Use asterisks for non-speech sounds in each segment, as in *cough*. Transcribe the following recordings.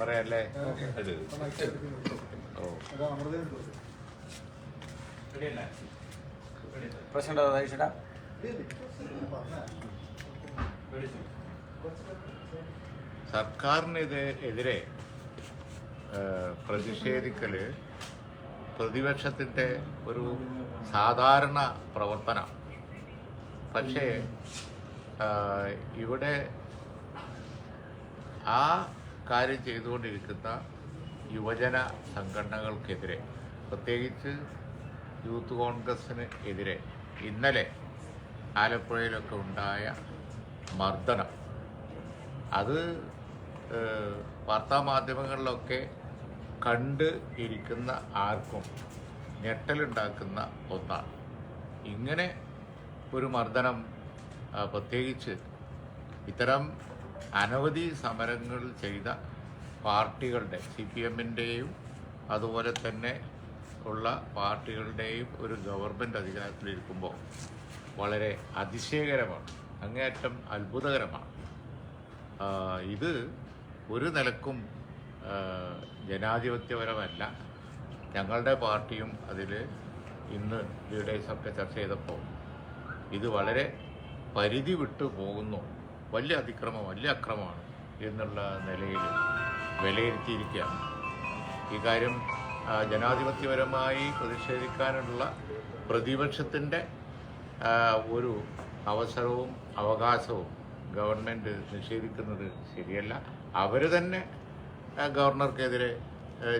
പറയാല്ലേ? പ്രശ്നം ഉണ്ടോ സർക്കാരിനെതിരെ എതിരെ ഏഹ്, പ്രതിഷേധിക്കൽ പ്രതിപക്ഷത്തിന്റെ ഒരു സാധാരണ പ്രവർത്തനം. പക്ഷേ ഇവിടെ ആ കാര്യം ചെയ്തുകൊണ്ടിരിക്കുന്ന യുവജന സംഘടനകൾക്കെതിരെ പ്രത്യേകിച്ച് യൂത്ത് കോൺഗ്രസ്സിന് എതിരെ ഇന്നലെ ആലപ്പുഴയിലൊക്കെ ഉണ്ടായ മർദ്ദനം. അത് വാർത്താ വാർത്താമാധ്യമങ്ങളിലൊക്കെ കണ്ട് ഇരിക്കുന്ന ആർക്കും ഞെട്ടലുണ്ടാക്കുന്ന ഒന്നാണ്. ഇങ്ങനെ ഒരു മർദ്ദനം പ്രത്യേകിച്ച് ഇത്തരം അനവധി സമരങ്ങൾ ചെയ്ത പാർട്ടികളുടെ സി പി എമ്മിന്റെയും അതുപോലെ തന്നെ ഉള്ള പാർട്ടികളുടെയും ഒരു ഗവൺമെന്റ് അധികാരത്തിലിരിക്കുമ്പോൾ വളരെ അതിശയകരമാണ് അങ്ങേയറ്റം അത്ഭുതകരമാണ്. ഇത് ഒരു നിലക്കും ജനാധിപത്യപരമല്ല. ഞങ്ങളുടെ പാർട്ടിയും അതിൽ ഇന്ന് ലീഡേഴ്സൊക്കെ ചർച്ച ചെയ്തപ്പോൾ ഇത് വളരെ പരിധി വിട്ടു പോകുന്നു. വലിയ അതിക്രമം വലിയ അക്രമമാണ് എന്നുള്ള നിലയിൽ വിലയിരുത്തിയിരിക്കുകയാണ്. ഈ കാര്യം ജനാധിപത്യപരമായി പ്രതിഷേധിക്കാനുള്ള പ്രതിപക്ഷത്തിന്റെ ഒരു അവസരവും അവകാശവും ഗവൺമെന്റ് നിഷേധിക്കുന്നത് ശരിയല്ല. അവർ തന്നെ ഗവർണർക്കെതിരെ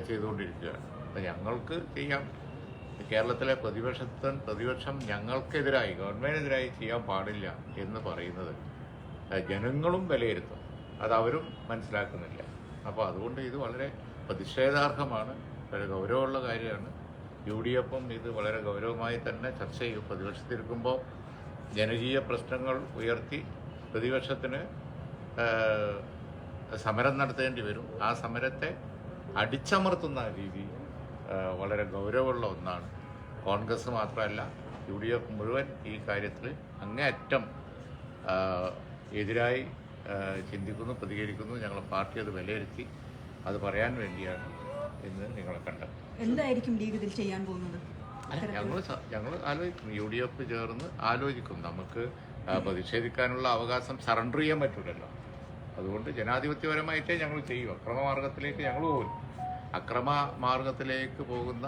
ചെയ്തുകൊണ്ടിരിക്കുകയാണ്. അപ്പം ഞങ്ങൾക്ക് ചെയ്യാം. കേരളത്തിലെ പ്രതിപക്ഷത്തിന് പ്രതിപക്ഷം ഞങ്ങൾക്കെതിരായി ഗവൺമെന്റിനെതിരായി ചെയ്യാൻ പാടില്ല എന്ന് പറയുന്നത് ജനങ്ങളും വിലയിരുത്തും. അത് അവരും മനസ്സിലാക്കുന്നില്ല. അപ്പോൾ അതുകൊണ്ട് ഇത് വളരെ പ്രതിഷേധാർഹമാണ് വളരെ ഗൗരവമുള്ള കാര്യമാണ്. യു ഡി എഫും ഇത് വളരെ ഗൗരവമായി തന്നെ ചർച്ച ചെയ്യും. പ്രതിപക്ഷത്തിരിക്കുമ്പോൾ ജനകീയ പ്രശ്നങ്ങൾ ഉയർത്തി പ്രതിപക്ഷത്തിന് സമരം നടത്തേണ്ടി വരും. ആ സമരത്തെ അടിച്ചമർത്തുന്ന രീതി വളരെ ഗൗരവമുള്ള ഒന്നാണ്. കോൺഗ്രസ് മാത്രമല്ല യു ഡി എഫ് മുഴുവൻ ഈ കാര്യത്തിൽ അങ്ങേയറ്റം എതിരായി ചിന്തിക്കുന്നു പ്രതികരിക്കുന്നു ഞങ്ങളെ പാർട്ടി അത് വിലയിരുത്തി അത് പറയാൻ വേണ്ടിയാണ് എന്ന് നിങ്ങളെ കണ്ടത്. എന്തായിരിക്കും ലീഗ് ചെയ്യാൻ പോകുന്നത്? ഞങ്ങൾ ഞങ്ങൾ ആലോചിക്കും യു ഡി എഫ് ചേർന്ന് ആലോചിക്കും നമുക്ക് പ്രതിഷേധിക്കാനുള്ള അവകാശം സറണ്ടർ ചെയ്യാൻ പറ്റൂലല്ലോ. അതുകൊണ്ട് ജനാധിപത്യപരമായിട്ടേ ഞങ്ങൾ ചെയ്യും. അക്രമമാർഗത്തിലേക്ക് ഞങ്ങൾ പോകും അക്രമ മാർഗത്തിലേക്ക് പോകുന്ന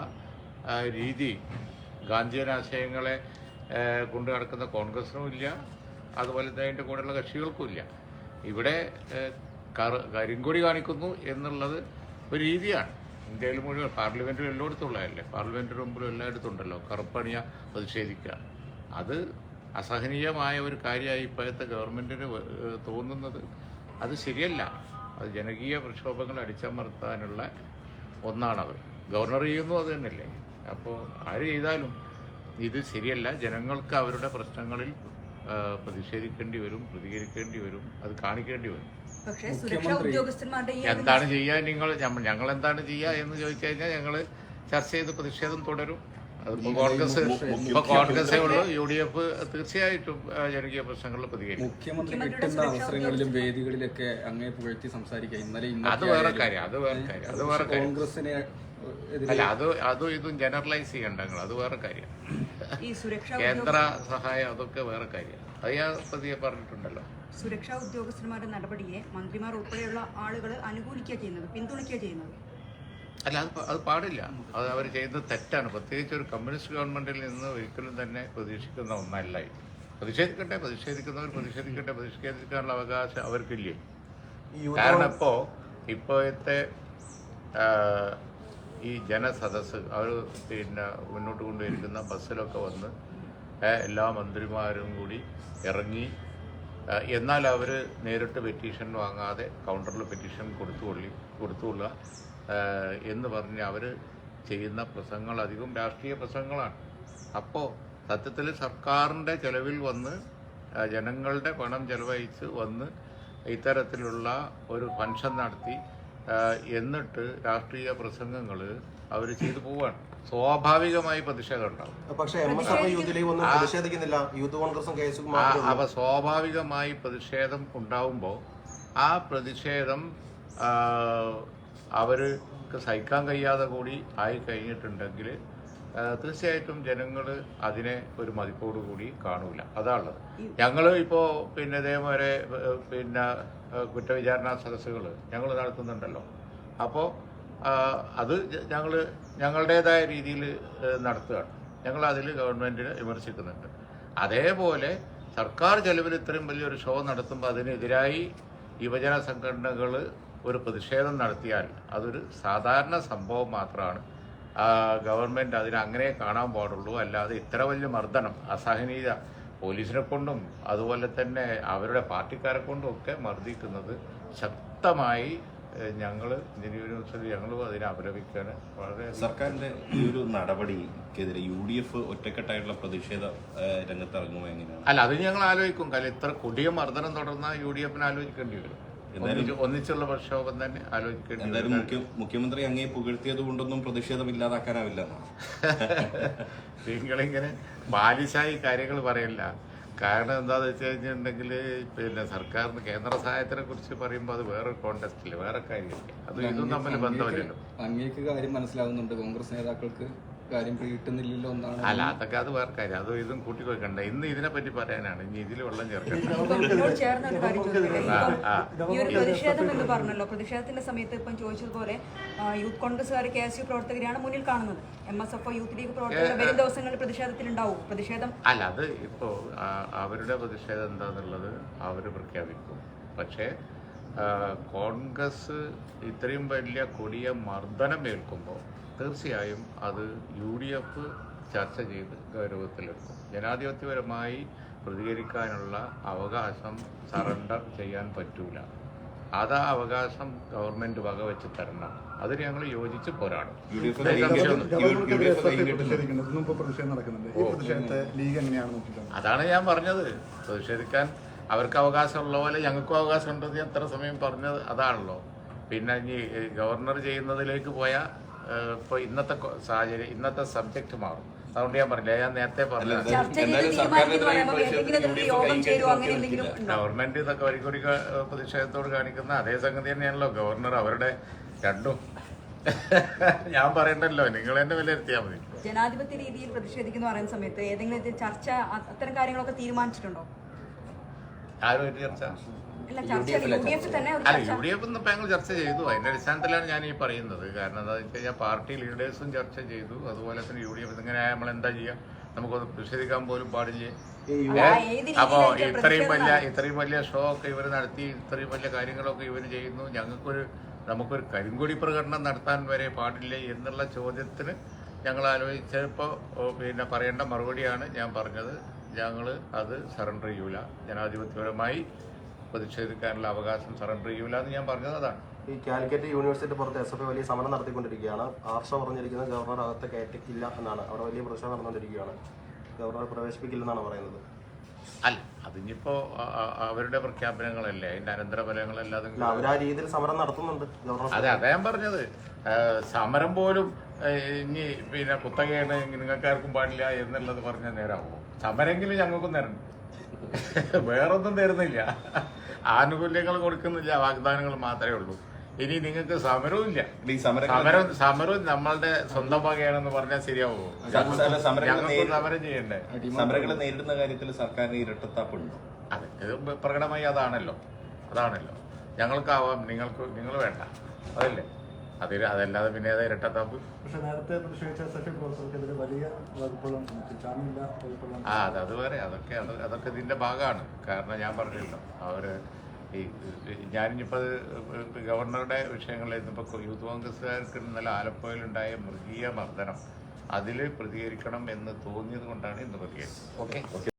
രീതി ഗാന്ധിയൻ ആശയങ്ങളെ കൊണ്ടു നടക്കുന്ന കോൺഗ്രസിനും ഇല്ല. അതുപോലെ തന്നെ അതിന്റെ കൂടെയുള്ള കക്ഷികൾക്കും ഇല്ല. ഇവിടെ കരിങ്കൊടി കാണിക്കുന്നു എന്നുള്ളത് ഒരു രീതിയാണ്. ഇന്ത്യയിൽ മുഴുവൻ പാർലമെന്റിൽ എല്ലായിടത്തും ഉള്ളതല്ലേ? പാർലമെന്റിൽ മുമ്പിലും എല്ലായിടത്തും ഉണ്ടല്ലോ കറുപ്പണിയ പ്രതിഷേധിക്കുക അത് അസഹനീയമായ ഒരു കാര്യമായി ഇപ്പോഴത്തെ ഗവൺമെന്റിന് തോന്നുന്നത് അത് ശരിയല്ല. അത് ജനകീയ പ്രക്ഷോഭങ്ങൾ അടിച്ചമർത്താനുള്ള ഒന്നാണത്. ഗവർണർ ചെയ്യുന്നു അത് തന്നെയല്ലേ? അപ്പോൾ ആര് ചെയ്താലും ഇത് ശരിയല്ല. ജനങ്ങൾക്ക് അവരുടെ പ്രശ്നങ്ങളിൽ പ്രതിഷേധിക്കേണ്ടി വരും പ്രതികരിക്കേണ്ടി വരും അത് കാണിക്കേണ്ടി വരും. പക്ഷേ സുരക്ഷാ ഉദ്യോഗസ്ഥന്മാരുടെ എന്താണ് ചെയ്യുക നിങ്ങൾ? ഞങ്ങൾ എന്താണ് ചെയ്യുക എന്ന് ചോദിച്ചു കഴിഞ്ഞാൽ ഞങ്ങൾ ചർച്ച ചെയ്ത് പ്രതിഷേധം തുടരും. അതിപ്പോ കോൺഗ്രസ് ഇപ്പൊ കോൺഗ്രസേ ഉള്ളൂ യു ഡി എഫ് തീർച്ചയായിട്ടും ജനകീയ പ്രശ്നങ്ങളിൽ പ്രതികരിക്കും. മുഖ്യമന്ത്രി കിട്ടുന്ന അവസരങ്ങളിലും വേദികളിലൊക്കെ അങ്ങനെ പുകഴ്ത്തി സംസാരിക്കുക. ഇന്നലെ അത് വേറെ കാര്യം അത് വേറെ കാര്യം അത് വേറെ കാര്യം. കോൺഗ്രസിനെ അല്ല അത് അതും ഇതും ജനറലൈസ് ചെയ്യണ്ട അത് വേറെ കാര്യം. കേന്ദ്ര സഹായം അതൊക്കെ വേറെ കാര്യമാണ് അത് ഞാൻ പതിയെ പറഞ്ഞിട്ടുണ്ടല്ലോ. സുരക്ഷാ ഉദ്യോഗസ്ഥന്മാരുടെ നടപടിയെ മന്ത്രിമാർ ഉൾപ്പെടെയുള്ള ആളുകൾ അനുകൂലിക്കുക ചെയ്യുന്നത് പിന്തുണയ്ക്കുക ചെയ്യുന്നത്. അല്ല അത് അത് പാടില്ല. അത് അവർ ചെയ്യുന്നത് തെറ്റാണ്. പ്രത്യേകിച്ച് ഒരു കമ്മ്യൂണിസ്റ്റ് ഗവൺമെന്റിൽ നിന്ന് ഒരിക്കലും തന്നെ പ്രതീക്ഷിക്കുന്ന ഒന്നല്ല ഇത്. പ്രതിഷേധിക്കട്ടെ പ്രതിഷേധിക്കുന്നവർ പ്രതിഷേധിക്കട്ടെ പ്രതിഷേധിക്കാനുള്ള അവകാശം അവർക്കില്ലേ? കാരണം ഇപ്പോ ഇപ്പോഴത്തെ ആ, ഈ ജനസദസ് അവർ പിന്നെ മുന്നോട്ട് കൊണ്ടുവരിക്കുന്ന ബസ്സിലൊക്കെ വന്ന് എല്ലാ മന്ത്രിമാരും കൂടി ഇറങ്ങി എന്നാൽ അവർ നേരിട്ട് പെറ്റീഷൻ വാങ്ങാതെ കൗണ്ടറിൽ പെറ്റീഷൻ കൊടുത്തുകൊള്ളി കൊടുത്തുകൊള്ളുക എന്ന് പറഞ്ഞ് അവർ ചെയ്യുന്ന പ്രസംഗങ്ങൾ അധികം രാഷ്ട്രീയ പ്രസംഗങ്ങളാണ്. അപ്പോൾ സത്യത്തിൽ സർക്കാരിന്റെ ചെലവിൽ വന്ന് ജനങ്ങളുടെ പണം ചെലവഴിച്ച് വന്ന് ഇത്തരത്തിലുള്ള ഒരു ഫംഗ്ഷൻ നടത്തി എന്നിട്ട് രാഷ്ട്രീയ പ്രസംഗങ്ങൾ അവർ ചെയ്തു പോവാണ്. സ്വാഭാവികമായി പ്രതിഷേധം ഉണ്ടാവും. പക്ഷേ പ്രതിഷേധിക്കുന്നില്ല. യൂത്ത് കോൺഗ്രസും അവ സ്വാഭാവികമായി പ്രതിഷേധം ഉണ്ടാവുമ്പോൾ ആ പ്രതിഷേധം അവർക്ക് സഹിക്കാൻ കഴിയാതെ കൂടി ആയി കഴിഞ്ഞിട്ടുണ്ടെങ്കിൽ തീർച്ചയായിട്ടും ജനങ്ങൾ അതിനെ ഒരു മതിപ്പോട് കൂടി കാണൂല. അതാണുള്ളത്. ഞങ്ങൾ ഇപ്പോൾ പിന്നെ ഇതേപോലെ പിന്നെ കുറ്റവിചാരണ സദസ്സുകൾ ഞങ്ങൾ നടത്തുന്നുണ്ടല്ലോ. അപ്പോൾ അത് ഞങ്ങൾ ഞങ്ങളുടേതായ രീതിയിൽ നടത്തുകയാണ്. ഞങ്ങൾ അതിൽ ഗവൺമെന്റിനെ വിമർശിക്കുന്നുണ്ട്. അതേപോലെ സർക്കാർ ചെലവിൽ ഇത്രയും വലിയൊരു ഷോ നടത്തുമ്പോൾ അതിനെതിരായി യുവജന സംഘടനകൾ ഒരു പ്രതിഷേധം നടത്തിയാൽ അതൊരു സാധാരണ സംഭവം മാത്രമാണ് ഗവൺമെന്റ് അതിനെ അങ്ങനെ കാണാൻ പാടുള്ളൂ. അല്ലാതെ ഇത്ര വലിയ മർദ്ദനം അസഹനീയത പോലീസിനെ കൊണ്ടും അതുപോലെ തന്നെ അവരുടെ പാർട്ടിക്കാരെ കൊണ്ടും ഒക്കെ മർദ്ദിക്കുന്നത് ശക്തമായി ഞങ്ങൾ ഇന്ത്യൻ ഞങ്ങളും അതിനെ അപലപിക്കുകയാണ് വളരെ സർക്കാരിന്റെ ഈ ഒരു നടപടിക്കെതിരെ യു ഡി എഫ് ഒറ്റക്കെട്ടായിട്ടുള്ള പ്രതിഷേധ രംഗത്ത് ഇറങ്ങുമോ എങ്ങനെയാണ്? അല്ല അത് ഞങ്ങൾ ആലോചിക്കും. കാരണം ഇത്ര കൊടിയ മർദ്ദനം തുടർന്നാൽ യു ഡി എഫിന് ആലോചിക്കേണ്ടി വരും. ഒന്നിച്ച് ഒന്നിച്ചുള്ള പ്രക്ഷോഭം തന്നെ ആലോചിക്കേണ്ടി എന്തായാലും മുഖ്യ മുഖ്യമന്ത്രി അങ്ങേ പുകഴ്ത്തിയത് കൊണ്ടൊന്നും പ്രതിഷേധം ഇല്ലാതാക്കാനാവില്ല *laughs* നിങ്ങളിങ്ങനെ ബാലിശായി കാര്യങ്ങൾ പറയില്ല. കാരണം എന്താന്ന് വെച്ച് കഴിഞ്ഞിട്ടുണ്ടെങ്കിൽ പിന്നെ സർക്കാരിന് കേന്ദ്ര സഹായത്തിനെ കുറിച്ച് പറയുമ്പോൾ അത് വേറെ കോണ്ടസ്റ്റില്ല വേറെ കാര്യമില്ല? അത് ഇതും തമ്മിൽ ബന്ധമില്ലല്ലോ. അങ്ങേക്ക് കാര്യം മനസ്സിലാവുന്നുണ്ട് കോൺഗ്രസ് നേതാക്കൾക്ക്. കാര്യം കിട്ടുന്നില്ലല്ലോ എന്നാണ് അല്ല അതൊക്കെ അത് വേറെ കാര്യം. അത് ഇതും കൂട്ടിക്കൊടുക്കണ്ട. ഇന്ന് ഇതിനെ പറ്റി പറയാനാണ്. ഇനി ഇതിൽ വെള്ളം ചേർക്കണ്ട. ഇപ്പം ഇതിനോട് ചേർന്ന ഒരു കാര്യം ചോദിക്കട്ടെ? ആ, ഇപ്പം ഈ ഒരു പ്രതിഷേധം എന്ന് പറഞ്ഞല്ലോ. പ്രതിഷേധത്തിന്റെ സമയത്ത് ഇപ്പം ചോദിച്ചതുപോലെ ആ, യൂത്ത് കോൺഗ്രസ്സുകാർ കെ എസ് യു പ്രവർത്തകരെയാണ് മുന്നിൽ കാണുന്നത്. M S F youth league പ്രവർത്തകർ വരും ദിവസങ്ങളിൽ പ്രതിഷേധത്തിലുണ്ടാവും. പ്രതിഷേധം അല്ല അത് ഇപ്പോൾ അവരുടെ പ്രതിഷേധം എന്താന്നുള്ളത് അവർ പ്രഖ്യാപിക്കും. പക്ഷേ കോൺഗ്രസ് ഇത്രയും വലിയ കൊടിയ മർദ്ദനം ഏൽക്കുമ്പോൾ തീർച്ചയായും അത് യു ഡി എഫ് ചർച്ച ചെയ്ത് ഗൗരവത്തിലെടുക്കും ജനാധിപത്യപരമായി പ്രതികരിക്കാനുള്ള അവകാശം സറണ്ടർ ചെയ്യാൻ പറ്റൂല അത് ആ അവകാശം ഗവൺമെന്റ് വകവെച്ച് തരണം അതിന് ഞങ്ങൾ യോജിച്ച് പോരാടും അതാണ് ഞാൻ പറഞ്ഞത് പ്രതിഷേധിക്കാൻ അവർക്ക് അവകാശമുള്ള പോലെ ഞങ്ങൾക്കും അവകാശം ഉണ്ടെന്ന് ഞാൻ എത്ര സമയം പറഞ്ഞത് അതാണല്ലോ. പിന്നെ ഇനി ഗവർണർ ചെയ്യുന്നതിലേക്ക് പോയാൽ ഇപ്പോൾ ഇന്നത്തെ സാഹചര്യം ഇന്നത്തെ സബ്ജക്റ്റ് മാറും. അതുകൊണ്ട് ഞാൻ പറഞ്ഞില്ല ഞാൻ നേരത്തെ പറഞ്ഞു ഗവൺമെന്റ് ഇതൊക്കെ വരിക്കൂടി പ്രതിഷേധത്തോട് കാണിക്കുന്ന അതേ സംഗതി തന്നെയാണല്ലോ. ഗവർണർ അവരുടെ രണ്ടും ഞാൻ പറയണ്ടല്ലോ നിങ്ങൾ തന്നെ വിലയിരുത്തിയാൽ മതി. ജനാധിപത്യ രീതിയിൽ പ്രതിഷേധിക്കുന്നു പറയുന്ന സമയത്ത് ഏതെങ്കിലും ചർച്ച അത്തരം കാര്യങ്ങളൊക്കെ തീരുമാനിച്ചിട്ടുണ്ടോ? ആരും ചർച്ച? അല്ല ചർച്ച യു ഡി എഫ് ഇപ്പം ഞങ്ങൾ ചർച്ച ചെയ്തു. അതിന്റെ അടിസ്ഥാനത്തിലാണ് ഞാൻ ഈ പറയുന്നത്. കാരണം എന്താ വെച്ച് കഴിഞ്ഞാൽ പാർട്ടി ലീഡേഴ്സും ചർച്ച ചെയ്തു. അതുപോലെ തന്നെ യു ഡി എഫ് ഇങ്ങനെ നമ്മൾ എന്താ ചെയ്യുക നമുക്കൊന്ന് പ്രതിഷേധിക്കാൻ പോലും പാടില്ല? അപ്പോ ഇത്രയും വലിയ ഇത്രയും വലിയ ഷോ ഒക്കെ ഇവർ നടത്തി ഇത്രയും വലിയ കാര്യങ്ങളൊക്കെ ഇവർ ചെയ്യുന്നു. ഞങ്ങൾക്കൊരു നമുക്കൊരു കരിങ്കൊടി പ്രകടനം നടത്താൻ വരെ പാടില്ല എന്നുള്ള ചോദ്യത്തിന് ഞങ്ങൾ ആലോചിച്ചപ്പോൾ പിന്നെ പറയേണ്ട മറുപടിയാണ് ഞാൻ പറഞ്ഞത്. ഞങ്ങൾ അത് സറണ്ടർ ചെയ്യൂല. ജനാധിപത്യപരമായി പ്രതിഷേധിക്കാനുള്ള അവകാശം സറണ്ടർ ചെയ്യൂല എന്ന് ഞാൻ പറഞ്ഞത് അതാണ്. ഈ കാലിക്കറ്റ് യൂണിവേഴ്സിറ്റി പുറത്ത് എസ് എഫ് ഐ വലിയ സമരം നടത്തിക്കൊണ്ടിരിക്കുകയാണ്. ആർഷ പറഞ്ഞിരിക്കുന്നത് ഗവർണർ അകത്ത് കയറ്റിക്കില്ല എന്നാണ്. അവിടെ വലിയ പ്രശ്നം നടന്നുകൊണ്ടിരിക്കുകയാണ്. ഗവർണർ പ്രവേശിപ്പിക്കില്ലെന്നാണ് പറയുന്നത്. അല്ല അതിനിപ്പോ അവരുടെ പ്രഖ്യാപനങ്ങളല്ലേ? അതിന്റെ അനന്തരഫലങ്ങളല്ലാതെ ആ രീതിയിൽ സമരം നടത്തുന്നുണ്ട് ഗവർണർ. അതെ അതാ ഞാൻ പറഞ്ഞത്. സമരം പോലും ഇനി പിന്നെ കുത്തകയാണ് നിങ്ങൾക്കാർക്കും പാടില്ല എന്നുള്ളത് പറഞ്ഞ നേരാവോ? സമരെങ്കിലും ഞങ്ങൾക്കും തരണം. വേറൊന്നും തരുന്നില്ല. ആനുകൂല്യങ്ങൾ കൊടുക്കുന്നില്ല വാഗ്ദാനങ്ങൾ മാത്രമേ ഉള്ളൂ. ഇനി നിങ്ങൾക്ക് സമരവും ഇല്ല. സമരം സമരവും നമ്മളുടെ സ്വന്തം വകയാണെന്ന് പറഞ്ഞാൽ ശരിയാവോ ഞങ്ങൾക്ക് സമരം ചെയ്യണ്ടേ? സമരങ്ങളെ നേരിടുന്ന കാര്യത്തിൽ സർക്കാരിന് ഇരട്ടത്താപ്പുണ്ടോ? അതെ ഇത് പ്രകടമായി അതാണല്ലോ. അതാണല്ലോ. ഞങ്ങൾക്കാവാം നിങ്ങൾക്ക് നിങ്ങൾ വേണ്ട. അതല്ലേ? അതിൽ അതല്ലാതെ പിന്നെ അത് ഇരട്ടത്താപ്പ്? പക്ഷെ നേരത്തെ പ്രതിഷേധിച്ച എസ് എഫ് ഐ പ്രവർത്തകർക്കെതിരെ വലിയ വകുപ്പുകളും ചുമത്തി ജാമ്യമില്ല വകുപ്പുകളും ആ അത് അത് വേറെ. അതൊക്കെ അത് അതൊക്കെ ഇതിന്റെ ഭാഗമാണ്. കാരണം ഞാൻ പറഞ്ഞല്ലോ അവർ ഈ ഞാനിപ്പോൾ ഗവർണറുടെ വിഷയങ്ങളിൽ ഇന്നിപ്പോൾ യൂത്ത് കോൺഗ്രസ്സുകാർക്ക് ഇന്നലെ ആലപ്പുഴയിലുണ്ടായ മൃഗീയ മർദ്ദനം അതിൽ പ്രതികരിക്കണം എന്ന് തോന്നിയത് കൊണ്ടാണ് ഇന്ന് പ്രതികരിച്ചത്. ഓക്കെ.